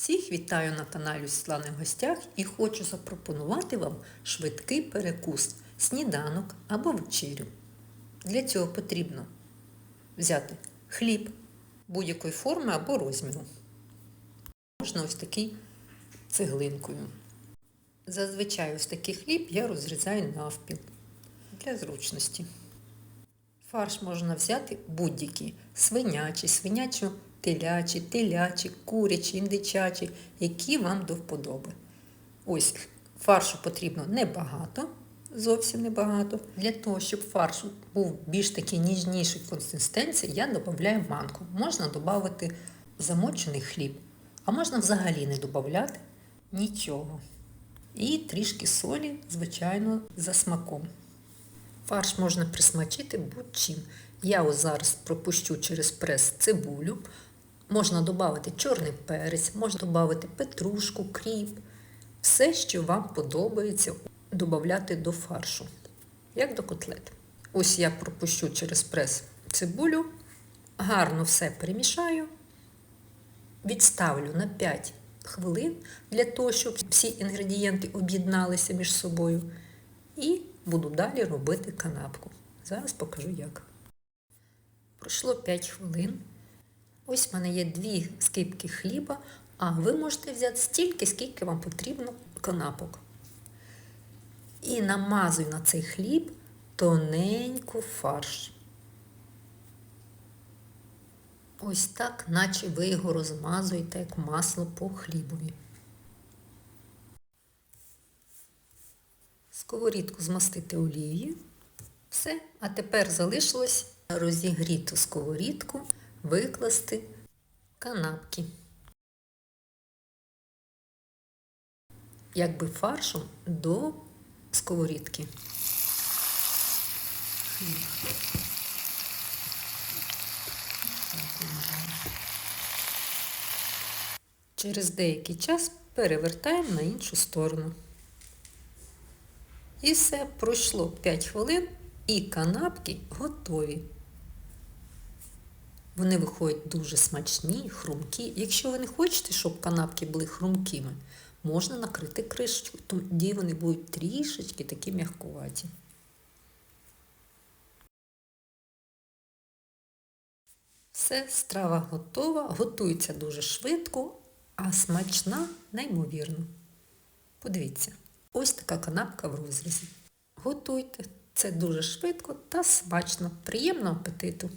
Всіх вітаю на каналі Світлани гостях і хочу запропонувати вам швидкий перекус, сніданок або вечерю. Для цього потрібно взяти хліб будь-якої форми або розміру. Можна ось такий цеглинкою. Зазвичай ось такий хліб я розрізаю навпіл для зручності. Фарш можна взяти будь-який свинячий, свинячо телячі, телячі, курячі, індичачі, які вам до вподоби. Ось фаршу потрібно небагато, зовсім небагато. Для того, щоб фарш був більш такий ніжніший консистенції, я додаю манку. Можна додати замочений хліб, а можна взагалі не додати нічого. І трішки солі, звичайно, за смаком. Фарш можна присмачити будь-чим. Я ось зараз пропущу через прес цибулю. Можна додати чорний перець, можна додати петрушку, кріп. Все, що вам подобається додати до фаршу, як до котлет. Ось я пропущу через прес цибулю, гарно все перемішаю, відставлю на 5 хвилин для того, щоб всі інгредієнти об'єдналися між собою. І буду далі робити канапку. Зараз покажу як. Пройшло 5 хвилин. Ось в мене є дві скипки хліба, а ви можете взяти стільки, скільки вам потрібно канапок. І намазую на цей хліб тоненьку фарш. Ось так, наче ви його розмазуєте, як масло по хлібові. Сковорідку змастити олією. Все. А тепер залишилось розігріту сковорідку викласти канапки. Якби фаршем до сковорідки. Через деякий час перевертаємо на іншу сторону. І все, пройшло 5 хвилин і канапки готові. Вони виходять дуже смачні, хрумкі. Якщо ви не хочете, щоб канапки були хрумкими, можна накрити кришечкою, тоді вони будуть трішечки такі м'якуваті. Все, страва готова, готується дуже швидко, а смачна неймовірно. Подивіться, ось така канапка в розрізі. Готуйте, це дуже швидко та смачно. Приємного апетиту!